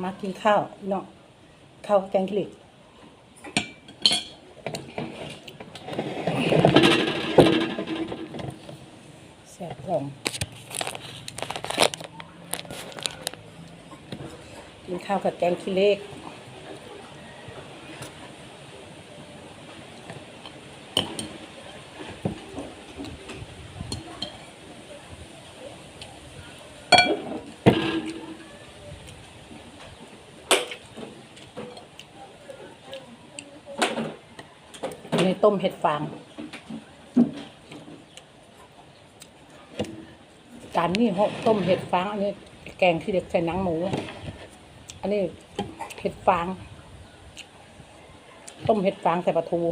มากินข้าวเนาะข้าวแกงขี้เหล็กแซ่บพร้อมกินข้าวกับแกงขี้เหล็ก ต้มเห็ดฟาง จานนี้ต้มเห็ดฟางอันนี้แกงที่เด็กใส่หนังหมู อันนี้เห็ดฟาง ต้มเห็ดฟางใส่ปลาทู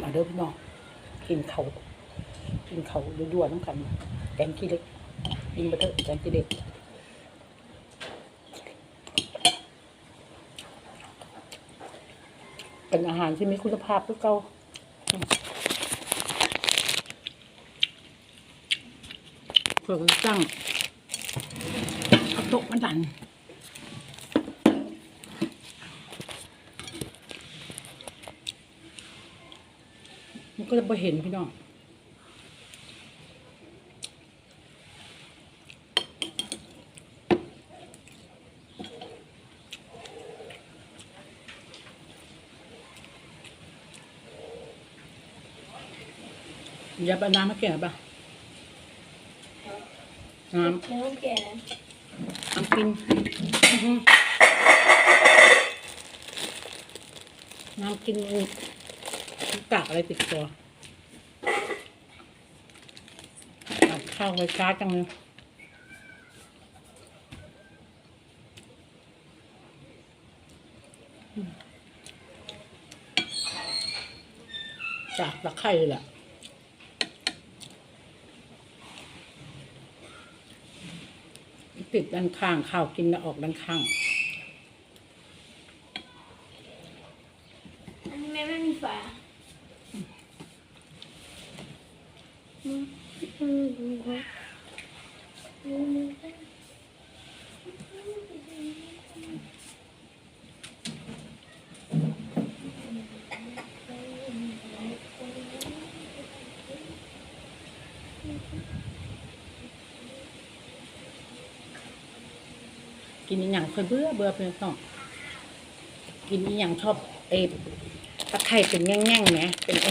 มาเด้อพี่น้องกินเขาวกิน ด่วน้ำกันแกงขี้เล็กกินไปเถอะแกงขี้เล็กเป็นอาหารที่มีคุณภาพทุกเก่าเพื่อจะตั้งเอาโต๊ะมาดันมันก็จะไปเห็นพี่น้อง อย่าไปน้ำมาแก่ปะน้ำไม่ต้องแก่น้ำกินอื้อหือน้ำกินกากอะไรติดตัวตัดข้าวไว้ช้าจังเลยอืมจากตะไคร่เลยแหละ ติดด้านข้างข้าวกินแล้วออกด้านข้าง อันนี้แม่ไม่มีฝาอืมอืมอืมอืม กินอีหยังเคยเบื่อเบื่อเพื่อนต้องกินอีหยังชอบเอตะไคร่เป็นแง่งๆไหมเป็นเอ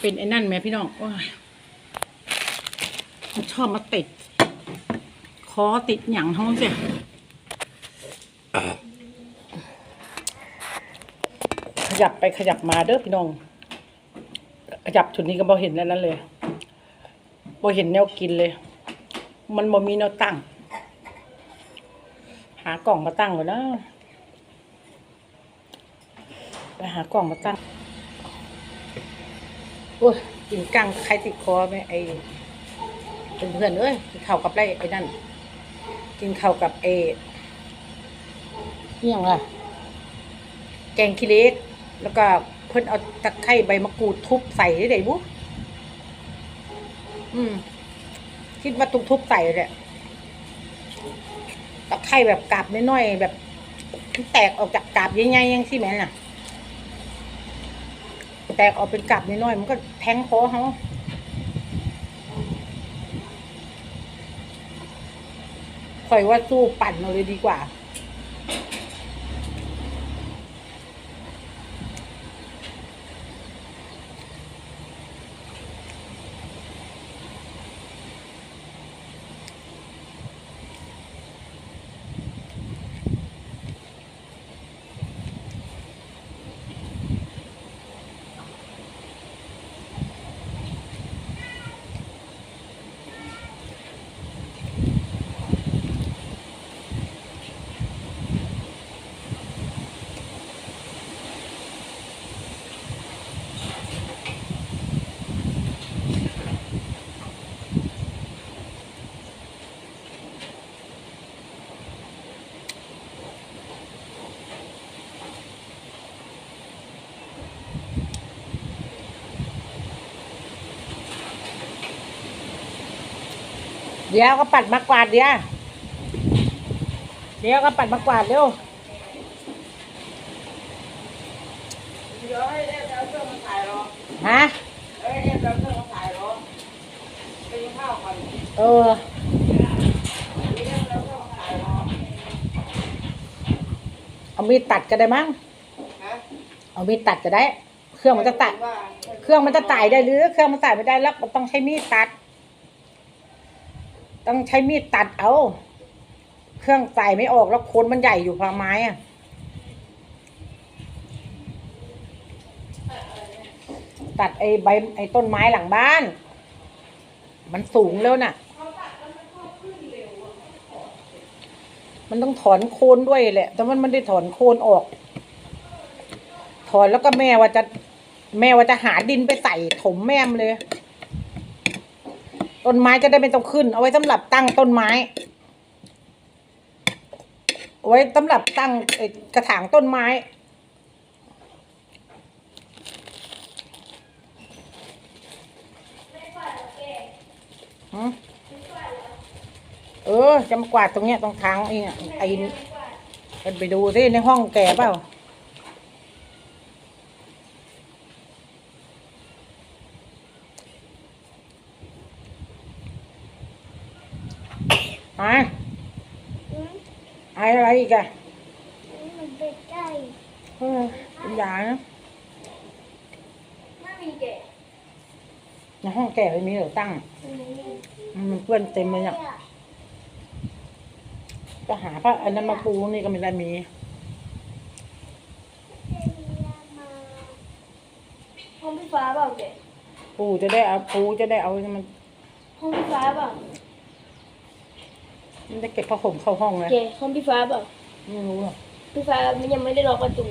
เป็นไอ้นั่นไหมพี่น้องโอ้ยมันชอบมาติด คอติดหยังท้องเสียขยับไปขยับมาเด้อพี่น้อง ขยับชุดนี้ก็บ่เห็นแล้วนั่นเลยบ่เห็นแนวกินเลย มันบ่มีแนวตั้งากล่องมาตั้งก่อนนะไปหากล่องมาตั้งโอ้ยกินกังใครติดคอไหมไอ้เพื่อนๆเอ้ยกินข้าวกับไรไอ้นั่น กินข้าวกับเอนี่ยงล่ะ แกงขี้เล็กแล้วก็เพิ่นเอาตะไคร้ใบมะกรูดทุบใส่ได้ไดบุอืม คิดว่าทุบทุบใส่เลย ตะไคร้แบบกาบน้อยๆแบบแตกออกจากกาบใหญ่ๆยังสิแม่นน่ะ แตกออกเป็นกาบน้อยๆมันก็แทงคอเขาคอยว่าสู้ปั่นเราเลยดีกว่า เดี๋ยวก็ปัดมากวาดเดี๋ยวเดี๋ยวก็ปัดมากวาดเร็วเดี๋ยวให้เอฟเอาเครื่องมาถ่ายรอฮะเอ้ยเอฟเอาเครื่องมาถ่ายรอไปกินข้าวก่อนเออเอฟเอาเครื่องมาถ่ายรอเอามีดตัดก็ได้มั้งฮะเอามีดตัดก็ได้ เครื่องมันจะตัด ว่า เครื่องมันจะตายได้หรือ เครื่องมันตายไม่ได้แล้วมันต้องใช้มีดตัด ต้องใช้มีดตัดเอา เครื่องใส่ไม่ออกแล้วโคนมันใหญ่อยู่พาไม้อะตัดไอ้ใบไอ้ต้นไม้หลังบ้าน มันสูงแล้วน่ะ มันต้องถอนโคนด้วยแหละ แต่มันไม่ได้ถอนโคนออก ถอนแล้วก็แม่ว่าจะ แม่ว่าจะหาดินไปใส่ถมแม่มเลย ต้นไม้จะได้ไม่ต้องขึ้น เอาไว้สำหรับตั้งต้นไม้เอาไว้สำหรับตั้งกระถางต้นไม้เออจะมากวาดตรงเนี้ยตรงทางไอ้เนี่ยไอ้ไปดูสิในห้องแกเปล่า อะอืมไออะไรอีกอะมันเป็นไก่เออเป็นยานะไม่มีแก่ในห้องแกไม่มีเหรอตั้งมันไม่มีอืมมันเปื้อนเต็มเลยเนี่ยก็หาผ้าอันนั้นมาปูนี่ก็ไม่ได้มีห้องพี่ฟ้าเปล่าแกปูจะได้เอาปูจะได้เอามันห้องพี่ฟ้าเปล่า มันจะเก็บผ้าห่มเข้าห้องเลยแกห้องพี่ฟ้าเปล่าไม่รู้หรอกพี่ฟ้ามันยังไม่ได้ล็อกประตู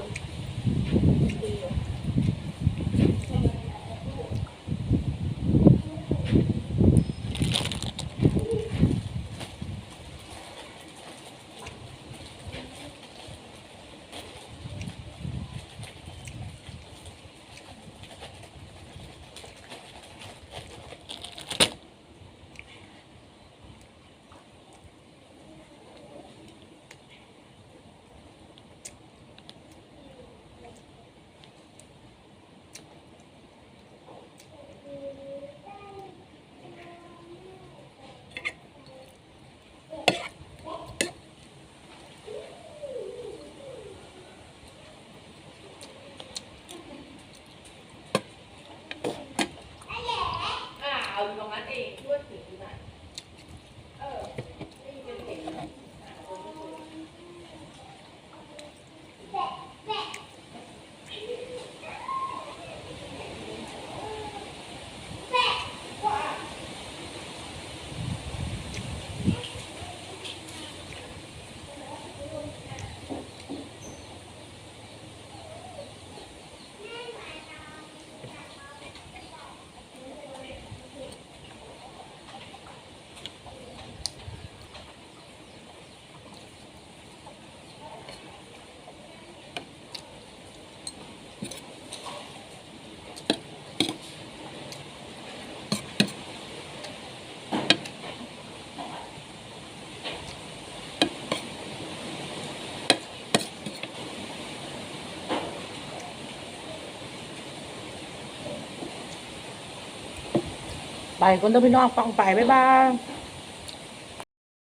ลง诶 ไปคนต้องพี่น้องฟังไปบ๊ายบาย